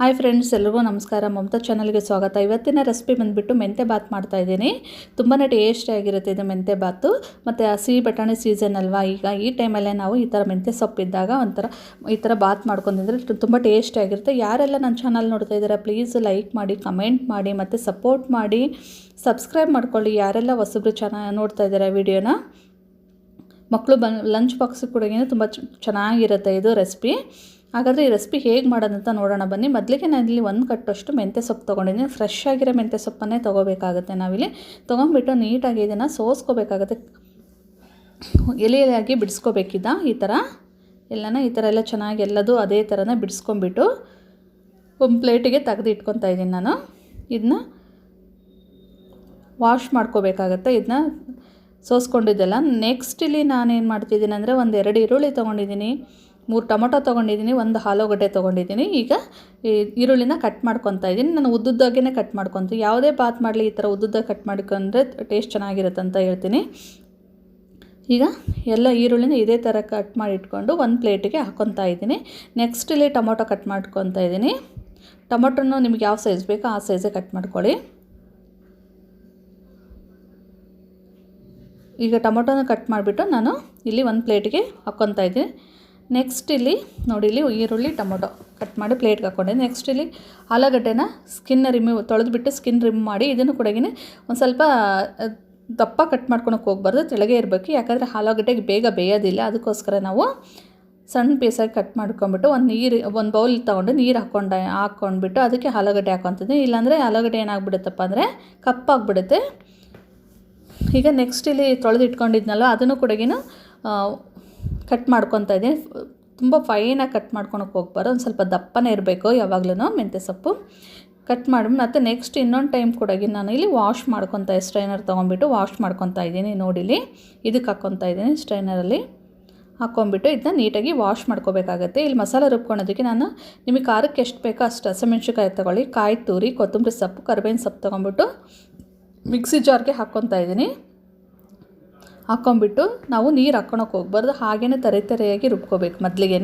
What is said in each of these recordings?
Hi friends ಎಲ್ರಿಗೂ ನಮಸ್ಕಾರ. ಮಮತಾ ಚಾನಲ್ಗೆ ಸ್ವಾಗತ. ಇವತ್ತಿನ ರೆಸಿಪಿ ಬಂದುಬಿಟ್ಟು ಮೆಂತೆ ಬಾತ್ ಮಾಡ್ತಾ ಇದ್ದೀನಿ. ತುಂಬಾ ಟೇಸ್ಟಿಯಾಗಿರುತ್ತೆ ಇದು ಮೆಂತೆ ಬಾತು ಮತ್ತು ಹಸಿ ಬಟಾಣಿ ಸೀಸನ್ ಅಲ್ವಾ? ಈಗ ಈ ಟೈಮಲ್ಲೇ ನಾವು ಈ ಥರ ಮೆಂತೆ ಸೊಪ್ಪಿದ್ದಾಗ ಒಂಥರ, ಈ ಥರ ಬಾತ್ ಮಾಡ್ಕೊಂಡಿದ್ರೆ ತುಂಬ ಟೇಸ್ಟಿಯಾಗಿರುತ್ತೆ ಯಾರೆಲ್ಲ ನನ್ನ ಚಾನಲ್ ನೋಡ್ತಾ ಇದ್ದೀರಾ ಪ್ಲೀಸ್ ಲೈಕ್ ಮಾಡಿ ಕಮೆಂಟ್ ಮಾಡಿ, ಮತ್ತು ಸಪೋರ್ಟ್ ಮಾಡಿ ಸಬ್ಸ್ಕ್ರೈಬ್ ಮಾಡ್ಕೊಳ್ಳಿ. ಯಾರೆಲ್ಲ ಹೊಸಬ್ರು ಚೆನ್ನಾಗಿ ನೋಡ್ತಾ ಇದ್ದಾರೆ ವಿಡಿಯೋನ ಮಕ್ಕಳು ಬನ್ ಲಂಚ್ ಬಾಕ್ಸ್ ಕೂಡ ತುಂಬ ಚೆನ್ನಾಗಿರುತ್ತೆ ಇದು ರೆಸಿಪಿ ಹಾಗಾದರೆ ಈ ರೆಸಿಪಿ ಹೇಗೆ ಮಾಡೋದಂತ ನೋಡೋಣ. ಬನ್ನಿ, ಮೊದಲಿಗೆ ನಾನಿಲ್ಲಿ ಒಂದು ಕಟ್ಟಷ್ಟು ಮೆಂತ್ಯ ಸೊಪ್ಪು ತೊಗೊಂಡಿದ್ದೀನಿ. ಫ್ರೆಶ್ ಆಗಿರೋ ಮೆಂತ್ಯ ಸೊಪ್ಪನ್ನೇ ತೊಗೋಬೇಕಾಗುತ್ತೆ ನಾವಿಲ್ಲಿ. ತೊಗೊಂಡ್ಬಿಟ್ಟು ನೀಟಾಗಿ ಇದನ್ನು ಸೋಸ್ಕೋಬೇಕಾಗುತ್ತೆ. ಎಲೆ ಎಲೆಯಾಗಿ ಬಿಡಿಸ್ಕೋಬೇಕಿದ್ದ ಈ ಥರ ಎಲ್ಲನ ಈ ಥರ ಎಲ್ಲ ಚೆನ್ನಾಗಿ ಎಲ್ಲದು ಅದೇ ಥರನೇ ಬಿಡಿಸ್ಕೊಂಬಿಟ್ಟು ಒಂದು ಪ್ಲೇಟಿಗೆ ತೆಗೆದು ಇಟ್ಕೊತಾ ಇದ್ದೀನಿ ನಾನು. ಇದನ್ನ ವಾಶ್ ಮಾಡ್ಕೋಬೇಕಾಗತ್ತೆ. ಇದನ್ನ ಸೋಸ್ಕೊಂಡಿದ್ದೆಲ್ಲ. ನೆಕ್ಸ್ಟ್ ಇಲ್ಲಿ ನಾನೇನು ಮಾಡ್ತಿದ್ದೀನಿ ಅಂದರೆ ಒಂದು ಎರಡು ಈರುಳ್ಳಿ ತೊಗೊಂಡಿದ್ದೀನಿ. ಮೂರು ಟೊಮೊಟೊ ತೊಗೊಂಡಿದ್ದೀನಿ, ಒಂದು ಆಲೂಗಡ್ಡೆ ತೊಗೊಂಡಿದ್ದೀನಿ. ಈಗ ಈರುಳ್ಳಿನ ಕಟ್ ಮಾಡ್ಕೊತಾ ಇದ್ದೀನಿ. ನಾನು ಉದ್ದುದ್ದಾಗೇ ಕಟ್ ಮಾಡ್ಕೊತೀನಿ ಯಾವುದೇ ಬಾತ್ ಮಾಡಲಿ ಈ ಥರ ಉದ್ದುದ್ದಾಗ ಕಟ್ ಮಾಡ್ಕೊಂಡ್ರೆ ಟೇಸ್ಟ್ ಚೆನ್ನಾಗಿರುತ್ತೆ ಅಂತ ಹೇಳ್ತೀನಿ. ಈಗ ಎಲ್ಲ ಈರುಳ್ಳಿನ ಇದೇ ಥರ ಕಟ್ ಮಾಡಿ ಇಟ್ಕೊಂಡು ಒಂದು ಪ್ಲೇಟಿಗೆ ಹಾಕ್ಕೊತಾ ಇದ್ದೀನಿ. ನೆಕ್ಸ್ಟ್ ಇಲ್ಲಿ ಟೊಮೊಟೊ ಕಟ್ ಮಾಡ್ಕೊತಾ ಇದ್ದೀನಿ. ಟೊಮೊಟೊನು ನಿಮ್ಗೆ ಯಾವ ಸೈಜ್ ಬೇಕೋ ಆ ಸೈಜೇ ಕಟ್ ಮಾಡ್ಕೊಳ್ಳಿ. ಈಗ ಟೊಮೊಟೊನ ಕಟ್ ಮಾಡಿಬಿಟ್ಟು ನಾನು ಇಲ್ಲಿ ಒಂದು ಪ್ಲೇಟಿಗೆ ಹಾಕ್ಕೊತಾ ಇದ್ದೀನಿ. ನೆಕ್ಸ್ಟ್ ಇಲ್ಲಿ, ನೋಡಿ ಇಲ್ಲಿ ಈರುಳ್ಳಿ, ಟೊಮೊಟೊ ಕಟ್ ಮಾಡಿ ಪ್ಲೇಟ್ಗೆ ಹಾಕ್ಕೊಂಡೆ. ನೆಕ್ಸ್ಟ್ ಇಲ್ಲಿ ಆಲೂಗಡ್ಡೆನ ಸ್ಕಿನ್ನ ರಿಮೂವ್ ತೊಳೆದ್ಬಿಟ್ಟು ಸ್ಕಿನ್ ರಿಮೂವ್ ಮಾಡಿ ಇದನ್ನು ಕೂಡ ಒಂದು ಸ್ವಲ್ಪ ದಪ್ಪ ಕಟ್ ಮಾಡ್ಕೊಳಕ್ಕೆ ಹೋಗ್ಬಾರ್ದು, ತೆಳಗೆ ಇರಬೇಕು. ಯಾಕಂದರೆ ಆಲೂಗಡ್ಡೆಗೆ ಬೇಗ ಬೇಯೋದಿಲ್ಲ. ಅದಕ್ಕೋಸ್ಕರ ನಾವು ಸಣ್ಣ ಪೀಸಾಗಿ ಕಟ್ ಮಾಡ್ಕೊಂಬಿಟ್ಟು ಒಂದು ನೀರು, ಒಂದು ಬೌಲ್ ತೊಗೊಂಡು ನೀರು ಹಾಕ್ಕೊಂಡು ಹಾಕ್ಕೊಂಡ್ಬಿಟ್ಟು ಅದಕ್ಕೆ ಆಲೂಗಡ್ಡೆ ಹಾಕೊತೀನಿ ಇಲ್ಲಾಂದರೆ ಆಲೂಗಡ್ಡೆ ಏನಾಗ್ಬಿಡುತ್ತಪ್ಪ ಅಂದರೆ ಕಪ್ಪಾಗ್ಬಿಡುತ್ತೆ ಈಗ ನೆಕ್ಸ್ಟ್ ಇಲ್ಲಿ ತೊಳೆದಿಟ್ಕೊಂಡಿದ್ನಲ್ಲ, ಅದನ್ನು ಕೂಡ ಕಟ್ ಮಾಡ್ಕೊತಾ ಇದ್ದೀನಿ. ತುಂಬ ಫೈನಾಗಿ ಕಟ್ ಮಾಡ್ಕೊಳಕ್ಕೆ ಹೋಗ್ಬಾರ್ದು. ಒಂದು ಸ್ವಲ್ಪ ದಪ್ಪನೇ ಇರಬೇಕು ಯಾವಾಗಲೂ ಮೆಂತ್ಯ ಸೊಪ್ಪು. ಕಟ್ ಮಾಡಿ ಮತ್ತು ನೆಕ್ಸ್ಟ್ ಇನ್ನೊಂದು ಟೈಮ್ ಕೂಡ ನಾನು ಇಲ್ಲಿ ವಾಶ್ ಮಾಡ್ಕೊತಾ ಸ್ಟ್ರೈನರ್ ತೊಗೊಂಬಿಟ್ಟು ವಾಶ್ ಮಾಡ್ಕೊತಾ ಇದ್ದೀನಿ ನೋಡಿಲಿ ಇದಕ್ಕೆ ಹಾಕ್ಕೊತಾ ಇದ್ದೀನಿ ಸ್ಟ್ರೈನರಲ್ಲಿ ಹಾಕ್ಕೊಂಬಿಟ್ಟು ಇದನ್ನ ನೀಟಾಗಿ ವಾಶ್ ಮಾಡ್ಕೋಬೇಕಾಗತ್ತೆ. ಇಲ್ಲಿ ಮಸಾಲೆ ರುಬ್ಕೊಳೋದಕ್ಕೆ ನಾನು ನಿಮಗೆ ಖಾರಕ್ಕೆ ಎಷ್ಟು ಬೇಕೋ ಅಷ್ಟು ಹಸಿಮೆಣ್ಸಿಕಾಯಿ ತೊಗೊಳ್ಳಿ. ಕಾಯಿ, ತುರಿ, ಕೊತ್ತಂಬರಿ ಸೊಪ್ಪು, ಕರಿಬೇವಿನ ಸೊಪ್ಪು ತೊಗೊಂಬಿಟ್ಟು ಮಿಕ್ಸಿ ಜಾರ್ಗೆ ಹಾಕ್ಕೊತಾ ಇದ್ದೀನಿ. ಹಾಕ್ಕೊಂಬಿಟ್ಟು ನಾವು ನೀರು ಹಾಕ್ಕೊಳಕ್ಕೆ ಹೋಗ್ಬಾರ್ದು. ಹಾಗೇ ತರೆ ತರೆಯಾಗಿ ರುಬ್ಕೋಬೇಕು ಮೊದಲಿಗೆ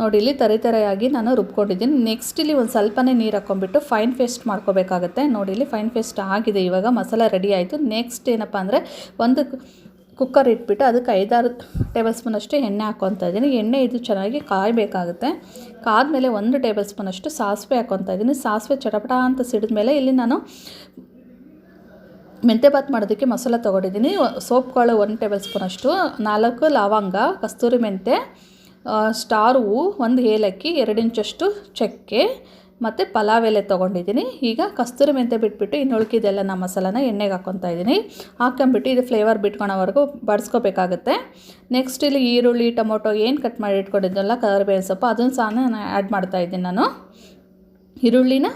ನೋಡಿ, ಇಲ್ಲಿ ತರೆ ತರೆಯಾಗಿ ನಾನು ರುಬ್ಕೊಂಡಿದ್ದೀನಿ. ನೆಕ್ಸ್ಟ್ ಇಲ್ಲಿ ಒಂದು ಸ್ವಲ್ಪನೇ ನೀರು ಹಾಕ್ಕೊಂಬಿಟ್ಟು ಫೈನ್ ಪೇಸ್ಟ್ ಮಾಡ್ಕೋಬೇಕಾಗತ್ತೆ. ನೋಡಿ, ಇಲ್ಲಿ ಫೈನ್ ಪೇಸ್ಟ್ ಆಗಿದೆ ಇವಾಗ, ಮಸಾಲ ರೆಡಿ ಆಯಿತು. ನೆಕ್ಸ್ಟ್ ಏನಪ್ಪ ಅಂದರೆ ಒಂದು ಕುಕ್ಕರ್ ಇಟ್ಬಿಟ್ಟು ಅದಕ್ಕೆ ಐದಾರು ಟೇಬಲ್ ಸ್ಪೂನಷ್ಟು ಎಣ್ಣೆ ಹಾಕ್ಕೊತಾ ಇದ್ದೀನಿ. ಎಣ್ಣೆ ಇದು ಚೆನ್ನಾಗಿ ಕಾಯಬೇಕಾಗುತ್ತೆ. ಕಾದ ಮೇಲೆ ಒಂದು ಟೇಬಲ್ ಸ್ಪೂನಷ್ಟು ಸಾಸಿವೆ ಹಾಕ್ಕೊತಾ ಇದ್ದೀನಿ. ಸಾಸಿವೆ ಚಟಪಟ ಅಂತ ಸಿಡಿದ ಮೇಲೆ ಇಲ್ಲಿ ನಾನು ಮೆಂತ್ಯ ಬಾತ್ ಮಾಡೋದಕ್ಕೆ ಮಸಾಲ ತೊಗೊಂಡಿದ್ದೀನಿ. ಸೋಪ್ಗಳು ಕಾಳು ಟೇಬಲ್ ಟೇಬಲ್ ಸ್ಪೂನಷ್ಟು ನಾಲ್ಕು ಲವಂಗ, ಕಸ್ತೂರಿ ಮೆಂತೆ ಸ್ಟಾರ್ ಹೂವು ಒಂದು ಏಲಕ್ಕಿ, ಎರಡು ಇಂಚಷ್ಟು ಚಕ್ಕೆ ಮತ್ತು ಪಲಾವ್ ಎಲೆ ತೊಗೊಂಡಿದ್ದೀನಿ. ಈಗ ಕಸ್ತೂರಿ ಮೆಂತೆ ಬಿಟ್ಬಿಟ್ಟು ಇನ್ನು ಉಳ್ಕಿದೆಲ್ಲ ನಮ್ಮ ಮಸಾಲನ ಎಣ್ಣೆಗೆ ಹಾಕ್ಕೊತಾ ಇದ್ದೀನಿ. ಹಾಕೊಂಬಿಟ್ಟು ಇದು ಫ್ಲೇವರ್ ಬಿಟ್ಕೊಳೋವರೆಗೂ ಬಡಿಸ್ಕೋಬೇಕಾಗುತ್ತೆ. ನೆಕ್ಸ್ಟ್ ಇಲ್ಲಿ ಈರುಳ್ಳಿ, ಟೊಮೊಟೊ ಏನು ಕಟ್ ಮಾಡಿ ಇಟ್ಕೊಂಡಿದ್ದೆಲ್ಲ ಕರಿಬೇವಿನ ಸೊಪ್ಪು, ಅದನ್ನು ಸಹ ನಾನು ಆ್ಯಡ್ ಮಾಡ್ತಾಯಿದ್ದೀನಿ ನಾನು. ಈರುಳ್ಳಿನ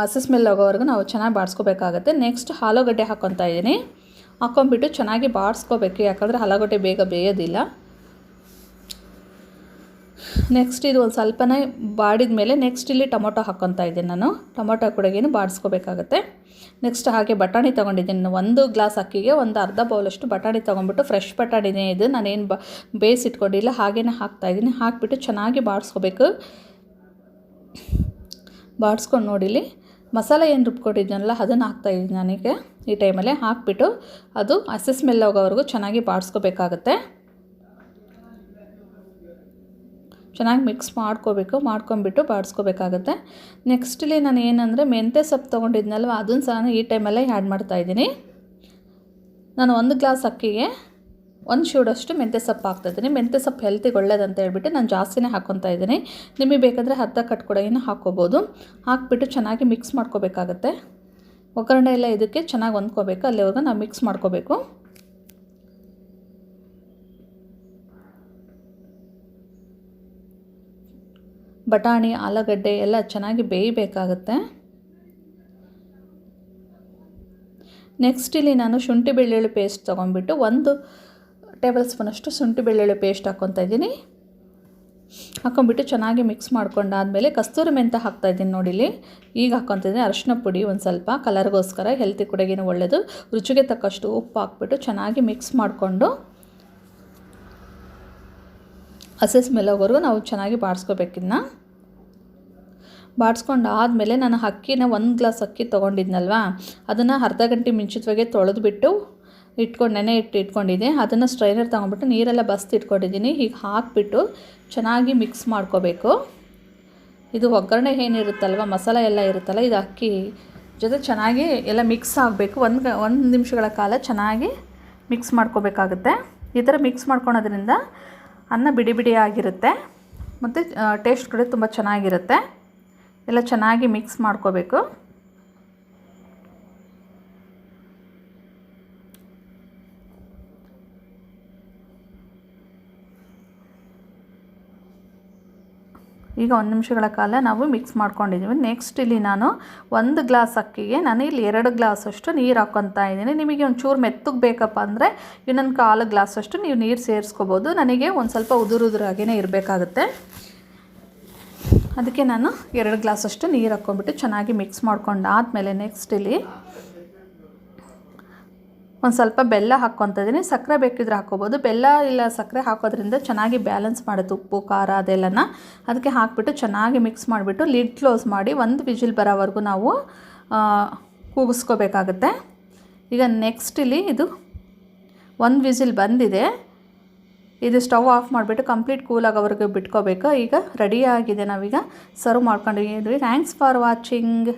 ಹಸಿ ಸ್ಮೆಲ್ ಹೋಗೋವರೆಗೂ ನಾವು ಚೆನ್ನಾಗಿ ಬಾಡಿಸ್ಕೋಬೇಕಾಗತ್ತೆ ನೆಕ್ಸ್ಟ್ ಆಲೂಗಡ್ಡೆ ಹಾಕ್ಕೊತಾ ಇದ್ದೀನಿ. ಹಾಕ್ಕೊಂಬಿಟ್ಟು ಚೆನ್ನಾಗಿ ಬಾಡಿಸ್ಕೋಬೇಕು ಯಾಕಂದರೆ ಆಲೂಗಡ್ಡೆ ಬೇಗ ಬೇಯೋದಿಲ್ಲ. ನೆಕ್ಸ್ಟ್ ಇದು ಒಂದು ಸ್ವಲ್ಪನೇ ಬಾಡಿದ ಮೇಲೆ ನೆಕ್ಸ್ಟ್ ಇಲ್ಲಿ ಟೊಮೊಟೊ ಹಾಕ್ಕೊತಾ ಇದ್ದೀನಿ ನಾನು. ಟೊಮೊಟೊ ಕೂಡ ಬಾಡಿಸ್ಕೋಬೇಕಾಗತ್ತೆ ನೆಕ್ಸ್ಟ್ ಹಾಗೆ ಬಟಾಣಿ ತೊಗೊಂಡಿದ್ದೀನಿ. ಒಂದು ಗ್ಲಾಸ್ ಅಕ್ಕಿಗೆ ಒಂದು ಅರ್ಧ ಬೌಲಷ್ಟು ಬಟಾಣಿ ತೊಗೊಂಡ್ಬಿಟ್ಟು ಫ್ರೆಶ್ ಬಟಾಣಿನೇ ಇದು. ನಾನೇನು ಬ, ಬೇಯಿಸಿಟ್ಕೊಂಡಿಲ್ಲ. ಹಾಗೇ ಹಾಕ್ತಾಯಿದ್ದೀನಿ ಹಾಕಿಬಿಟ್ಟು ಚೆನ್ನಾಗಿ ಬಾಡಿಸ್ಕೋಬೇಕು ಬಾಡಿಸ್ಕೊಂಡು ನೋಡಿಲಿ. ಮಸಾಲೆ ಏನು ರುಬ್ಕೊಟ್ಟಿದ್ನಲ್ಲ ಅದನ್ನು ಹಾಕ್ತಾಯಿದ್ದೀನಿ ನನಗೆ. ಈ ಟೈಮಲ್ಲೇ ಹಾಕಿಬಿಟ್ಟು ಅದು ಹಸಿ ಸ್ಮೆಲ್ ಹೋಗೋವರೆಗೂ ಚೆನ್ನಾಗಿ ಬಾಡಿಸ್ಕೋಬೇಕಾಗತ್ತೆ. ಚೆನ್ನಾಗಿ ಮಿಕ್ಸ್ ಮಾಡ್ಕೋಬೇಕು ಮಾಡ್ಕೊಂಬಿಟ್ಟು ಬಾಡಿಸ್ಕೋಬೇಕಾಗತ್ತೆ. ನೆಕ್ಸ್ಟಲ್ಲಿ ನಾನು ಏನಂದರೆ ಮೆಂತ್ಯ ಸೊಪ್ಪು ತೊಗೊಂಡಿದ್ನಲ್ವ, ಅದನ್ನು ಸಹ ಈ ಟೈಮಲ್ಲೇ ಆ್ಯಡ್ ಮಾಡ್ತಾಯಿದ್ದೀನಿ ನಾನು ಒಂದು ಗ್ಲಾಸ್ ಅಕ್ಕಿಗೆ ಒಂದು ಶೂಡಷ್ಟು ಮೆಂತ್ಯ ಸೊಪ್ಪು ಹಾಕ್ತಾಯಿದ್ದೀನಿ ಮೆಂತ್ಯ ಸೊಪ್ಪು ಹೆಲ್ತಿಗೆ ಒಳ್ಳೇದಂತ ಹೇಳ್ಬಿಟ್ಟು ನಾನು ಜಾಸ್ತಿನೇ ಹಾಕ್ಕೊತಾ ಇದ್ದೀನಿ. ನಿಮಗೆ ಬೇಕಾದರೆ ಅರ್ಧ ಕಟ್ ಕೂಡ ಹಾಕ್ಕೋಬೋದು. ಹಾಕ್ಬಿಟ್ಟು ಚೆನ್ನಾಗಿ ಮಿಕ್ಸ್ ಮಾಡ್ಕೋಬೇಕಾಗತ್ತೆ. ಒಗ್ಗರಣೆ ಎಲ್ಲ ಇದಕ್ಕೆ ಚೆನ್ನಾಗಿ ಹೊಂದ್ಕೋಬೇಕು. ಅಲ್ಲಿವರೆಗೂ ನಾವು ಮಿಕ್ಸ್ ಮಾಡ್ಕೋಬೇಕು. ಬಟಾಣಿ, ಆಲೂಗಡ್ಡೆ ಎಲ್ಲ ಚೆನ್ನಾಗಿ ಬೇಯಬೇಕಾಗತ್ತೆ. ನೆಕ್ಸ್ಟ್ ಇಲ್ಲಿ ನಾನು ಶುಂಠಿ ಬೆಳ್ಳುಳ್ಳಿ ಪೇಸ್ಟ್ ತೊಗೊಂಡ್ಬಿಟ್ಟು ಒಂದು ಟೇಬಲ್ ಸ್ಪೂನಷ್ಟು ಶುಂಠಿ ಬೆಳ್ಳುಳ್ಳಿ ಪೇಸ್ಟ್ ಹಾಕ್ಕೊತಾ ಇದ್ದೀನಿ. ಹಾಕ್ಕೊಂಬಿಟ್ಟು ಚೆನ್ನಾಗಿ ಮಿಕ್ಸ್ ಮಾಡ್ಕೊಂಡಾದಮೇಲೆ ಕಸ್ತೂರಿ ಮೆಂತ ಹಾಕ್ತಾಯಿದ್ದೀನಿ ನೋಡಿಲಿ ಈಗ ಹಾಕ್ಕೊತಿದ್ದೀನಿ ಅರಶಿನ ಪುಡಿ ಒಂದು ಸ್ವಲ್ಪ, ಕಲರ್ಗೋಸ್ಕರ ಹೆಲ್ತಿ ಕೂಡಗಿನ ಒಳ್ಳೆಯದು ರುಚಿಗೆ ತಕ್ಕಷ್ಟು ಉಪ್ಪು ಹಾಕ್ಬಿಟ್ಟು ಚೆನ್ನಾಗಿ ಮಿಕ್ಸ್ ಮಾಡಿಕೊಂಡು ಹಸಿ ಸ್ಮೆಲ್ ನಾವು ಚೆನ್ನಾಗಿ ಬಾಡಿಸ್ಕೋಬೇಕಿನ್ನ ಬಾಡಿಸ್ಕೊಂಡು ಆದಮೇಲೆ ನಾನು ಅಕ್ಕಿನ ಒಂದು ಗ್ಲಾಸ್ ಅಕ್ಕಿ ತೊಗೊಂಡಿದ್ನಲ್ವಾ? ಅದನ್ನು ಅರ್ಧ ಗಂಟೆ ಮುಂಚಿತವಾಗೆ ತೊಳೆದ್ಬಿಟ್ಟು ಇಟ್ಕೊಂಡು ನೆನೆ ಇಟ್ಟು ಇಟ್ಕೊಂಡಿದ್ದೆ. ಅದನ್ನು ಸ್ಟ್ರೈನರ್ ತೊಗೊಂಬಿಟ್ಟು ನೀರೆಲ್ಲ ಬಸ್ದು ಇಟ್ಕೊಂಡಿದ್ದೀನಿ. ಹೀಗೆ ಹಾಕಿಬಿಟ್ಟು ಚೆನ್ನಾಗಿ ಮಿಕ್ಸ್ ಮಾಡ್ಕೋಬೇಕು. ಇದು ಒಗ್ಗರಣೆ ಏನಿರುತ್ತಲ್ವ, ಮಸಾಲೆ ಎಲ್ಲ ಇರುತ್ತಲ್ಲ, ಇದು ಅಕ್ಕಿ ಜೊತೆ ಚೆನ್ನಾಗಿ ಎಲ್ಲ ಮಿಕ್ಸ್ ಆಗಬೇಕು. ಒಂದು ಒಂದು ನಿಮಿಷಗಳ ಕಾಲ ಚೆನ್ನಾಗಿ ಮಿಕ್ಸ್ ಮಾಡ್ಕೋಬೇಕಾಗುತ್ತೆ. ಈ ಥರ ಮಿಕ್ಸ್ ಮಾಡ್ಕೊಳೋದ್ರಿಂದ ಅನ್ನ ಬಿಡಿ ಬಿಡಿ ಆಗಿರುತ್ತೆ ಮತ್ತು ಟೇಸ್ಟ್ ಕೂಡ ತುಂಬ ಚೆನ್ನಾಗಿರುತ್ತೆ. ಎಲ್ಲ ಚೆನ್ನಾಗಿ ಮಿಕ್ಸ್ ಮಾಡ್ಕೋಬೇಕು. ಈಗ ಒಂದು ನಿಮಿಷಗಳ ಕಾಲ ನಾವು ಮಿಕ್ಸ್ ಮಾಡ್ಕೊಂಡಿದ್ದೀವಿ. ನೆಕ್ಸ್ಟ್ ಇಲ್ಲಿ ನಾನು ಒಂದು ಗ್ಲಾಸ್ ಅಕ್ಕಿಗೆ ನಾನು ಇಲ್ಲಿ ಎರಡು ಗ್ಲಾಸಷ್ಟು ನೀರು ಹಾಕ್ಕೊತಾ ಇದ್ದೀನಿ. ನಿಮಗೆ ಒಂಚೂರು ಮೆತ್ತಗೆ ಬೇಕಪ್ಪ ಅಂದರೆ ಇನ್ನೊಂದು ಕಾಲು ಗ್ಲಾಸಷ್ಟು ನೀವು ನೀರು ಸೇರಿಸ್ಕೋಬೋದು. ನನಗೆ ಒಂದು ಸ್ವಲ್ಪ ಉದುರುದುರಾಗೇ ಇರಬೇಕಾಗುತ್ತೆ. ಅದಕ್ಕೆ ನಾನು ಎರಡು ಗ್ಲಾಸಷ್ಟು ನೀರು ಹಾಕ್ಕೊಂಬಿಟ್ಟು ಚೆನ್ನಾಗಿ ಮಿಕ್ಸ್ ಮಾಡ್ಕೊಂಡು ಆದಮೇಲೆ ನೆಕ್ಸ್ಟ್ ಇಲ್ಲಿ ಒಂದು ಸ್ವಲ್ಪ ಬೆಲ್ಲ ಹಾಕ್ಕೊತ ಇದ್ದೀನಿ ಸಕ್ಕರೆ ಬೇಕಿದ್ರೆ ಹಾಕ್ಕೋಬೋದು. ಬೆಲ್ಲ ಇಲ್ಲ ಸಕ್ಕರೆ ಹಾಕೋದ್ರಿಂದ ಚೆನ್ನಾಗಿ ಬ್ಯಾಲೆನ್ಸ್ ಮಾಡುತ್ತೆ ಉಪ್ಪು, ಖಾರ ಅದೆಲ್ಲನ. ಅದಕ್ಕೆ ಹಾಕಿಬಿಟ್ಟು ಚೆನ್ನಾಗಿ ಮಿಕ್ಸ್ ಮಾಡಿಬಿಟ್ಟು ಲಿಡ್ ಕ್ಲೋಸ್ ಮಾಡಿ ಒಂದು ವಿಜಿಲ್ ಬರೋವರೆಗೂ ನಾವು ಕೂಗಿಸ್ಕೋಬೇಕಾಗುತ್ತೆ. ಈಗ ನೆಕ್ಸ್ಟ್ ಇಲ್ಲಿ ಇದು ಒಂದು ವಿಜಿಲ್ ಬಂದಿದೆ. ಇದು ಸ್ಟವ್ ಆಫ್ ಮಾಡಿಬಿಟ್ಟು ಕಂಪ್ಲೀಟ್ ಕೂಲ್ ಆಗೋವರೆಗೂ ಬಿಟ್ಕೋಬೇಕು. ಈಗ ರೆಡಿಯಾಗಿದೆ ನಾವೀಗ. ಸರ್ವ್ ಮಾಡ್ಕೊಂಡಿದ್ದೀವಿ ಥ್ಯಾಂಕ್ಸ್ ಫಾರ್ ವಾಚಿಂಗ್